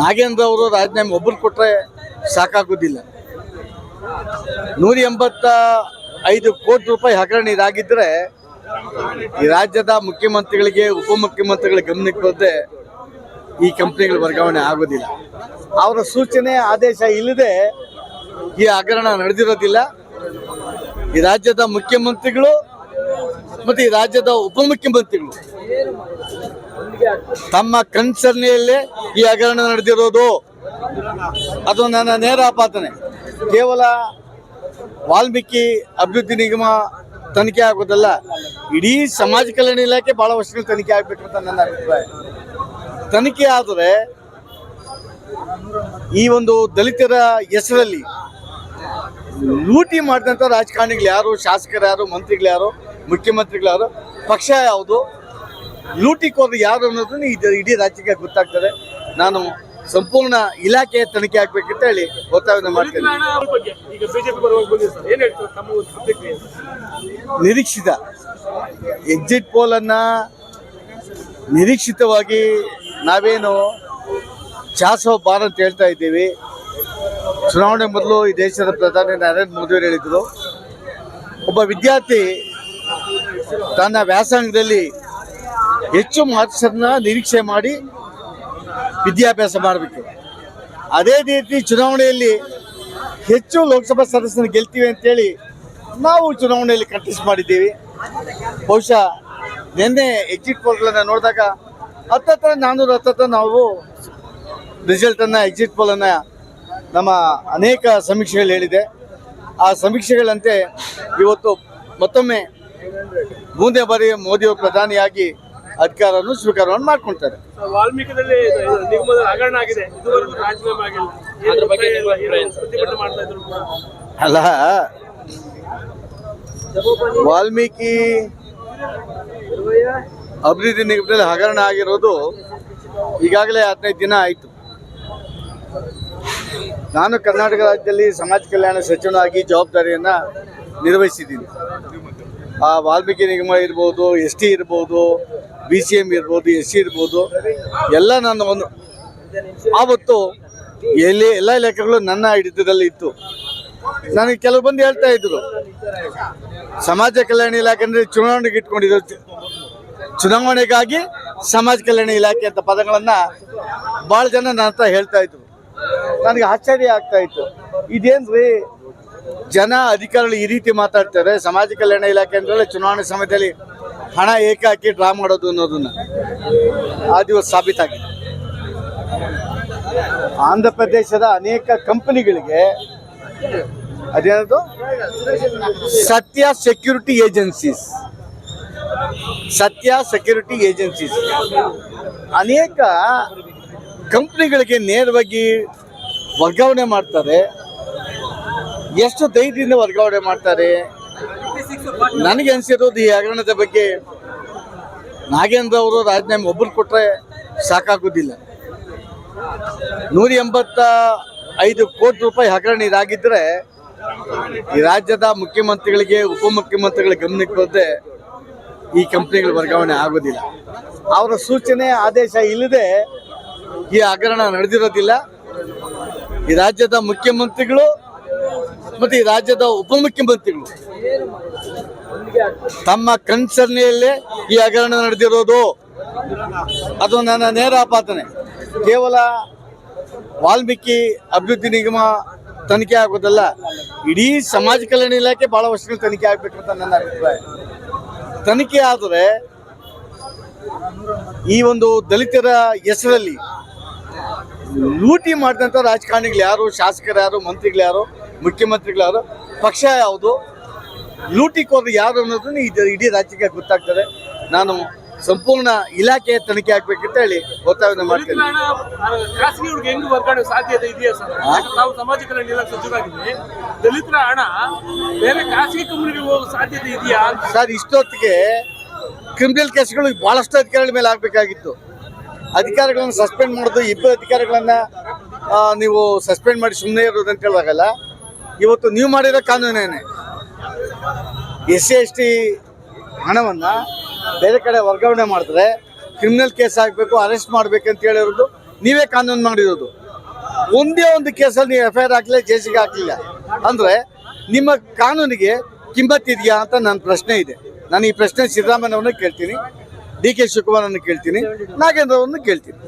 ನಾಗೇಂದ್ರ ಅವರು ರಾಜೀನಾಮೆ ಒಬ್ಬರು ಕೊಟ್ಟರೆ ಸಾಕಾಗೋದಿಲ್ಲ. ನೂರ ಎಂಬತ್ತ ಐದು ಕೋಟಿ ರೂಪಾಯಿ ಹಗರಣ ಇದಾಗಿದ್ದರೆ ಈ ರಾಜ್ಯದ ಮುಖ್ಯಮಂತ್ರಿಗಳಿಗೆ, ಉಪಮುಖ್ಯಮಂತ್ರಿಗಳ ಗಮನಕ್ಕೆ ಬಂದೆ ಈ ಕಂಪ್ನಿಗಳು ವರ್ಗಾವಣೆ ಆಗೋದಿಲ್ಲ. ಅವರ ಸೂಚನೆ, ಆದೇಶ ಇಲ್ಲದೆ ಈ ಹಗರಣ ನಡೆದಿರೋದಿಲ್ಲ. ಈ ರಾಜ್ಯದ ಮುಖ್ಯಮಂತ್ರಿಗಳು ಮತ್ತು ಈ ರಾಜ್ಯದ ಉಪಮುಖ್ಯಮಂತ್ರಿಗಳು ತಮ್ಮ ಕನ್ಸರ್ನೆಯಲ್ಲೇ ಈ ಹಗರಣ ನಡೆದಿರೋದು. ಅದು ನನ್ನ ನೇರ ಆಪಾದನೆ. ಕೇವಲ ವಾಲ್ಮೀಕಿ ಅಭಿವೃದ್ಧಿ ನಿಗಮ ತನಿಖೆ ಆಗೋದಲ್ಲ, ಇಡೀ ಸಮಾಜ ಕಲ್ಯಾಣ ಇಲಾಖೆ ಬಹಳ ವರ್ಷಗಳು ತನಿಖೆ ಆಗ್ಬೇಕು ಅಂತ ನನ್ನ ಅಭಿಪ್ರಾಯ. ತನಿಖೆ ಆದರೆ ಈ ಒಂದು ದಲಿತರ ಹೆಸರಲ್ಲಿ ಲೂಟಿ ಮಾಡಿದಂಥ ರಾಜಕಾರಣಿಗಳು ಯಾರು? ಶಾಸಕರು ಯಾರು? ಮಂತ್ರಿಗಳು ಯಾರು? ಮುಖ್ಯಮಂತ್ರಿಗಳು ಯಾರು? ಪಕ್ಷ ಯಾವುದು? ಲೂಟಿಕೋರು ಯಾರು ಅನ್ನೋದನ್ನ ಇದು ಇಡೀ ರಾಜ್ಯಕ್ಕೆ ಗೊತ್ತಾಗ್ತದೆ. ನಾನು ಸಂಪೂರ್ಣ ಇಲಾಖೆ ತನಿಖೆ ಆಗ್ಬೇಕಂತ ಹೇಳಿ ಒತ್ತಾಯವನ್ನು ಮಾಡ್ತೇನೆ. ನಿರೀಕ್ಷಿತ. ಎಕ್ಸಿಟ್ ಪೋಲನ್ನು ನಿರೀಕ್ಷಿತವಾಗಿ ನಾವೇನು ಚಾಸೋ ಬಾರ್ ಅಂತ ಹೇಳ್ತಾ ಇದ್ದೀವಿ. ಚುನಾವಣೆ ಮೊದಲು ಈ ದೇಶದ ಪ್ರಧಾನಿ ನರೇಂದ್ರ ಮೋದಿಯವರು ಹೇಳಿದರು. ಒಬ್ಬ ವಿದ್ಯಾರ್ಥಿ ತನ್ನ ವ್ಯಾಸಂಗದಲ್ಲಿ ಹೆಚ್ಚು ಮಾರ್ಕ್ಸನ್ನ ನಿರೀಕ್ಷೆ ಮಾಡಿ ವಿದ್ಯಾಭ್ಯಾಸ ಮಾಡಬೇಕು. ಅದೇ ರೀತಿ ಚುನಾವಣೆಯಲ್ಲಿ ಹೆಚ್ಚು ಲೋಕಸಭಾ ಸದಸ್ಯರನ್ನು ಗೆಲ್ತೀವಿ ಅಂತೇಳಿ ನಾವು ಚುನಾವಣೆಯಲ್ಲಿ ಕಂಟೆಸ್ಟ್ ಮಾಡಿದ್ದೀವಿ. ಬಹುಶಃ ನಿನ್ನೆ ಎಕ್ಸಿಟ್ ಪೋಲ್ಗಳನ್ನು ನೋಡಿದಾಗ ಹತ್ತತ್ರ ನಾನ್ನೂರ ಹತ್ತತ್ರ ನಾವು ರಿಸಲ್ಟನ್ನು ಎಕ್ಸಿಟ್ ಪೋಲನ್ನು ನಮ್ಮ ಅನೇಕ ಸಮೀಕ್ಷೆಗಳು ಹೇಳಿದೆ. ಆ ಸಮೀಕ್ಷೆಗಳಂತೆ ಇವತ್ತು ಮತ್ತೊಮ್ಮೆ ಮೂರನೇ ಬಾರಿ ಮೋದಿಯವರು ಪ್ರಧಾನಿಯಾಗಿ ಅಧಿಕಾರವನ್ನು ಸ್ವೀಕಾರವನ್ನು ಮಾಡ್ಕೊಂತಾರೆ ವಾಲ್ಮೀಕಿದಲ್ಲಿ ನಿಗಮದ ಹಗರಣ ಆಗಿದೆ. ಇದುವರೆಗೂ ರಾಜೀನಾಮೆ ಆಗಿಲ್ಲ. ಅದ್ರ ಬಗ್ಗೆ ಪ್ರತಿಭಟನೆ ಮಾಡ್ತಾ ಇದ್ರು ಕೂಡ. ಅಲ್ಲ ವಾಲ್ಮೀಕಿ ಅಭಿವೃದ್ಧಿ ನಿಗಮದಲ್ಲಿ ಹಗರಣ ಆಗಿರೋದು ಈಗಾಗಲೇ ಹದಿನೈದು ದಿನ ಆಯಿತು. ನಾನು ಕರ್ನಾಟಕ ರಾಜ್ಯದಲ್ಲಿ ಸಮಾಜ ಕಲ್ಯಾಣ ಸಚಿವನಾಗಿ ಜವಾಬ್ದಾರಿಯನ್ನು ನಿರ್ವಹಿಸಿದ್ದೀನಿ. ಆ ವಾಲ್ಮೀಕಿ ನಿಗಮ ಇರ್ಬೋದು ಎಸ್ ಟಿ ಇರ್ಬೋದು ಬಿ ಸಿ ಎಂ ಇರ್ಬೋದು, ಎಸ್ ಸಿ ಇರ್ಬೋದು, ಎಲ್ಲ ನನ್ನ ಒಂದು ಆವತ್ತು ಎಲ್ಲಿ ಎಲ್ಲ ಲೆಕ್ಕಗಳು ನನ್ನ ಹಿಡಿತದಲ್ಲಿ ಇತ್ತು. ನನಗೆ ಕೆಲವು ಬಂದು ಹೇಳ್ತಾ ಇದ್ರು, ಸಮಾಜ ಕಲ್ಯಾಣ ಇಲಾಖೆ ಅಂದರೆ ಚುನಾವಣೆಗೆ ಇಟ್ಕೊಂಡಿದ್ರು. ಚುನಾವಣೆಗಾಗಿ ಸಮಾಜ ಕಲ್ಯಾಣ ಇಲಾಖೆ ಅಂತ ಪದಗಳನ್ನು ಭಾಳ ಜನ ನನ್ನ ಹತ್ರ ಹೇಳ್ತಾ ಇದ್ರು. ನನಗೆ ಆಶ್ಚರ್ಯ ಆಗ್ತಾ ಇತ್ತು. ಇದೇನ್ರಿ? ಜನ ಅಧಿಕಾರಿಗಳು ಈ ರೀತಿ ಮಾತಾಡ್ತಾರೆ, ಸಮಾಜ ಕಲ್ಯಾಣ ಇಲಾಖೆ ಅಂದ್ರೆ ಚುನಾವಣೆ ಸಮಯದಲ್ಲಿ ಹಣ ಏಕೆ ಡ್ರಾ ಮಾಡೋದು ಅನ್ನೋದನ್ನ ಆ ದಿವಸ ಸಾಬೀತಾಗಿದೆ ಆಂಧ್ರ ಪ್ರದೇಶದ ಅನೇಕ ಕಂಪನಿಗಳಿಗೆ ಅದೇನದು Satya security agencies. Satya security agencies. ಅನೇಕ ಕಂಪ್ನಿಗಳಿಗೆ ನೇರವಾಗಿ ವರ್ಗಾವಣೆ ಮಾಡ್ತಾರೆ. ಎಷ್ಟು ಧೈರ್ಯದಿಂದ ವರ್ಗಾವಣೆ ಮಾಡ್ತಾರೆ? ನನಗೆ ಅನಿಸಿರೋದು ಈ ಹಗರಣದ ಬಗ್ಗೆ ನಾಗೇಂದ್ರ ಅವರು ರಾಜೀನಾಮೆ ಒಬ್ಬರು ಕೊಟ್ಟರೆ ಸಾಕಾಗೋದಿಲ್ಲ. ನೂರ ಎಂಬತ್ತ ಐದು ಕೋಟಿ ರೂಪಾಯಿ ಹಗರಣ ಇದಾಗಿದ್ದರೆ ಈ ರಾಜ್ಯದ ಮುಖ್ಯಮಂತ್ರಿಗಳಿಗೆ, ಉಪಮುಖ್ಯಮಂತ್ರಿಗಳ ಗಮನಕ್ಕೆ ಬರದೆ ಈ ಕಂಪ್ನಿಗಳ ವರ್ಗಾವಣೆ ಆಗೋದಿಲ್ಲ. ಅವರ ಸೂಚನೆ, ಆದೇಶ ಇಲ್ಲದೆ ಈ ಹಗರಣ ನಡೆದಿರೋದಿಲ್ಲ. ಈ ರಾಜ್ಯದ ಮುಖ್ಯಮಂತ್ರಿಗಳು ಮತ್ತು ಈ ರಾಜ್ಯದ ಉಪಮುಖ್ಯಮಂತ್ರಿಗಳು ತಮ್ಮ ಕನ್ಸರ್ನೆಯಲ್ಲೇ ಈ ಹಗರಣ ನಡೆದಿರೋದು. ಅದು ನನ್ನ ನೇರ ಆಪಾದನೆ. ಕೇವಲ ವಾಲ್ಮೀಕಿ ಅಭಿವೃದ್ಧಿ ನಿಗಮ ತನಿಖೆ ಆಗೋದಲ್ಲ, ಇಡೀ ಸಮಾಜ ಕಲ್ಯಾಣ ಇಲಾಖೆ ಬಹಳ ವರ್ಷಗಳು ತನಿಖೆ ಆಗ್ಬೇಕು ಅಂತ ನನ್ನ ಅಭಿಪ್ರಾಯ. ತನಿಖೆ ಆದರೆ ಈ ಒಂದು ದಲಿತರ ಹೆಸರಲ್ಲಿ ಲೂಟಿ ಮಾಡಿದಂಥ ರಾಜಕಾರಣಿಗಳು ಯಾರು, ಶಾಸಕರು ಯಾರು, ಮಂತ್ರಿಗಳು ಯಾರು, ಮುಖ್ಯಮಂತ್ರಿಗಳು ಯಾರು, ಪಕ್ಷ ಯಾವುದು ಲೂಟಿಕೋರು ಯಾರು ಅನ್ನೋದನ್ನ ಇದು ಇಡೀ ರಾಜ್ಯಕ್ಕೆ ಗೊತ್ತಾಗ್ತದೆ. ನಾನು ಸಂಪೂರ್ಣ ಇಲಾಖೆ ತನಿಖೆ ಆಗ್ಬೇಕಂತ ಹೇಳಿ ಒತ್ತಾಯ ಮಾಡ್ತೇನೆ. ಖಾಸಗಿ ಹೆಂಗ್ ವರ್ಗಾವಣೆ ಸಾಧ್ಯತೆ ಇದೆಯಾ ಸರ್? ತಾವು ಸಮಾಜ ಕಲ್ಯಾಣ ಇಲಾಖೆ ದಲಿತರ ಹಣ ಬೇರೆ ಖಾಸಗಿ ಕಂಪನಿಗೆ ಹೋಗೋ ಸಾಧ್ಯತೆ ಇದೆಯಾ ಸರ್ ಇಷ್ಟೊತ್ತಿಗೆ ಕ್ರಿಮಿನಲ್ ಕೇಸ್ಗಳು ಬಹಳಷ್ಟು ಅಧಿಕಾರಿಗಳ ಮೇಲೆ ಆಗಬೇಕಾಗಿತ್ತು. ಅಧಿಕಾರಿಗಳನ್ನು ಸಸ್ಪೆಂಡ್ ಮಾಡೋದು ಇಬ್ಬರು ಅಧಿಕಾರಿಗಳನ್ನು ನೀವು ಸಸ್ಪೆಂಡ್ ಮಾಡಿ ಸುಮ್ಮನೆ ಇರೋದು ಅಂತ ಹೇಳುವಾಗಲ್ಲ. ಇವತ್ತು ನೀವು ಮಾಡಿರೋ ಕಾನೂನೇನೆ ಎಸ್ ಸಿ ಎಸ್ ಟಿ ಹಣವನ್ನು ಬೇರೆ ಕಡೆ ವರ್ಗಾವಣೆ ಮಾಡಿದ್ರೆ ಕ್ರಿಮಿನಲ್ ಕೇಸ್ ಆಗಬೇಕು ಅರೆಸ್ಟ್ ಮಾಡಬೇಕಂತ ಹೇಳಿರೋದು ನೀವೇ ಕಾನೂನು ಮಾಡಿರೋದು. ಒಂದೇ ಒಂದು ಕೇಸಲ್ಲಿ ನೀವು ಎಫ್ ಐ ಆರ್ ಹಾಕಲಿಲ್ಲ ಜೇಸಿಗೆ ಹಾಕಲಿಲ್ಲ. ಅಂದರೆ ನಿಮ್ಮ ಕಾನೂನಿಗೆ ಕಿಮ್ಮತ್ತಿದೆಯಾ ಅಂತ ನನ್ನ ಪ್ರಶ್ನೆ ಇದೆ. ನಾನು ಈ ಪ್ರಶ್ನೆ ಸಿದ್ದರಾಮಯ್ಯನವ್ರನ್ನ ಕೇಳ್ತೀನಿ, ಡಿ ಕೆ ಶಿವಕುಮಾರನ್ನು ಕೇಳ್ತೀನಿ ನಾಗೇಂದ್ರ ಅವ್ರನ್ನ ಕೇಳ್ತೀನಿ.